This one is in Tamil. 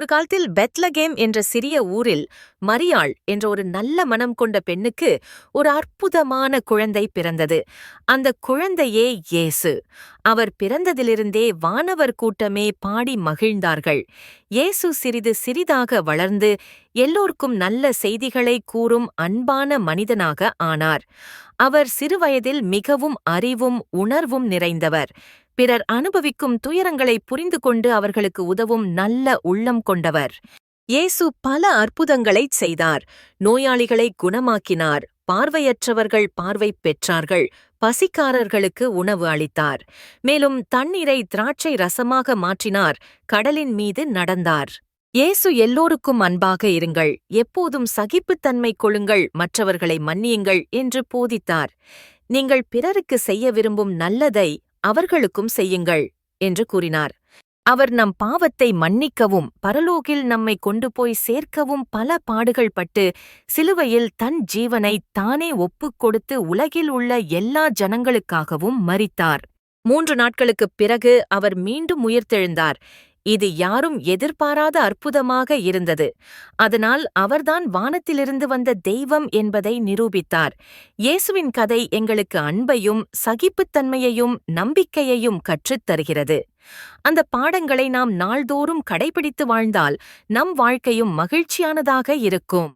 ஒரு காலத்தில் பெத்லகேம் என்ற சிறிய ஊரில் மரியாள் என்ற ஒரு நல்ல மனம் கொண்ட பெண்ணுக்கு ஒரு அற்புதமான குழந்தை பிறந்தது. அந்த குழந்தையே இயேசு. அவர் பிறந்ததிலிருந்தே வானவர் கூட்டமே பாடி மகிழ்ந்தார்கள். இயேசு சிறிது சிறிதாக வளர்ந்து எல்லோருக்கும் நல்ல செய்திகளை கூறும் அன்பான மனிதனாக ஆனார். அவர் சிறுவயதில் மிகவும் அறிவும் உணர்வும் நிறைந்தவர். பிறர் அனுபவிக்கும் துயரங்களை புரிந்து கொண்டு அவர்களுக்கு உதவும் நல்ல உள்ளம் கொண்டவர். இயேசு பல அற்புதங்களைச் செய்தார். நோயாளிகளை குணமாக்கினார். பார்வையற்றவர்கள் பார்வை பெற்றார்கள். பசிக்காரர்களுக்கு உணவு அளித்தார். மேலும் தண்ணீரை திராட்சை ரசமாக மாற்றினார். கடலின் மீது நடந்தார். இயேசு எல்லோருக்கும் அன்பாக இருங்கள். எப்போதும் சகிப்புத்தன்மை கொள்ளுங்கள். மற்றவர்களை மன்னியுங்கள் என்று போதித்தார். நீங்கள் பிறருக்கு செய்ய விரும்பும் நல்லதை அவர்களுக்கும் செய்யுங்கள் என்று கூறினார். அவர் நம் பாவத்தை மன்னிக்கவும் பரலோகில் நம்மை கொண்டு போய் சேர்க்கவும் பல பாடுகள் பட்டு சிலுவையில் தன் ஜீவனை தானே ஒப்புக் கொடுத்து உலகில் உள்ள எல்லா ஜனங்களுக்காகவும் மறித்தார் மூன்று நாட்களுக்குப் பிறகு அவர் மீண்டும் உயிர்த்தெழுந்தார். இது யாரும் எதிர்பாராத அற்புதமாக இருந்தது. அதனால் அவர்தான் வானத்திலிருந்து வந்த தெய்வம் என்பதை நிரூபித்தார். இயேசுவின் கதை எங்களுக்கு அன்பையும் சகிப்புத்தன்மையையும் நம்பிக்கையையும் கற்றுத் தருகிறது. அந்த பாடங்களை நாம் நாள்தோறும் கடைபிடித்து வாழ்ந்தால் நம் வாழ்க்கையும் மகிழ்ச்சியானதாக இருக்கும்.